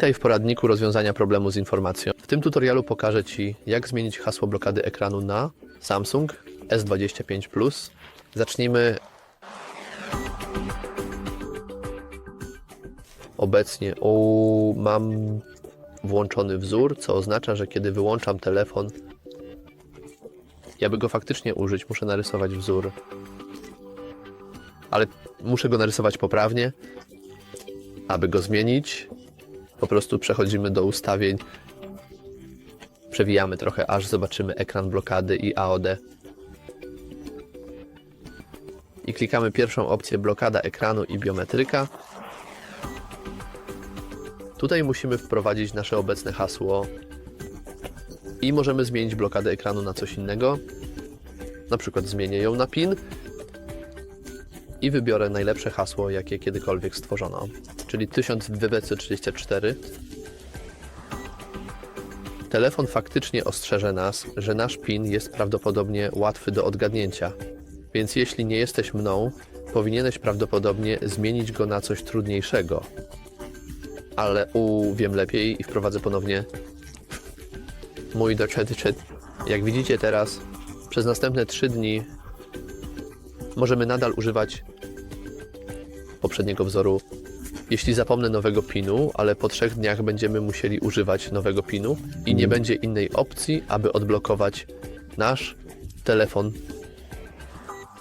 Witaj w poradniku rozwiązania problemu z informacją. W tym tutorialu pokażę Ci, jak zmienić hasło blokady ekranu na Samsung S25 Plus. Zacznijmy. Obecnie o, mam włączony wzór, co oznacza, że kiedy wyłączam telefon, ja by go faktycznie użyć, muszę narysować wzór. Ale muszę go narysować poprawnie. Aby go zmienić, po prostu przechodzimy do ustawień. Przewijamy trochę, aż zobaczymy ekran blokady i AOD. I klikamy pierwszą opcję blokada ekranu i biometryka. Tutaj musimy wprowadzić nasze obecne hasło i możemy zmienić blokadę ekranu na coś innego. Na przykład zmienię ją na PIN i wybiorę najlepsze hasło, jakie kiedykolwiek stworzono, czyli 1234. Telefon faktycznie ostrzeże nas, że nasz PIN jest prawdopodobnie łatwy do odgadnięcia, więc jeśli nie jesteś mną, powinieneś prawdopodobnie zmienić go na coś trudniejszego. Ale u wiem lepiej i wprowadzę ponownie mój do chat. Jak widzicie teraz, przez następne 3 dni możemy nadal używać poprzedniego wzoru. Jeśli zapomnę nowego pinu, ale po trzech dniach będziemy musieli używać nowego pinu i nie będzie innej opcji, aby odblokować nasz telefon.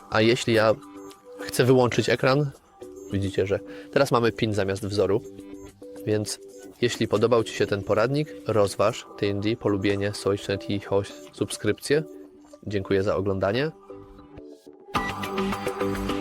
A jeśli ja chcę wyłączyć ekran, widzicie, że teraz mamy pin zamiast wzoru, więc jeśli podobał Ci się ten poradnik, rozważ TND, polubienie, socznet i subskrypcję. Dziękuję za oglądanie. thank you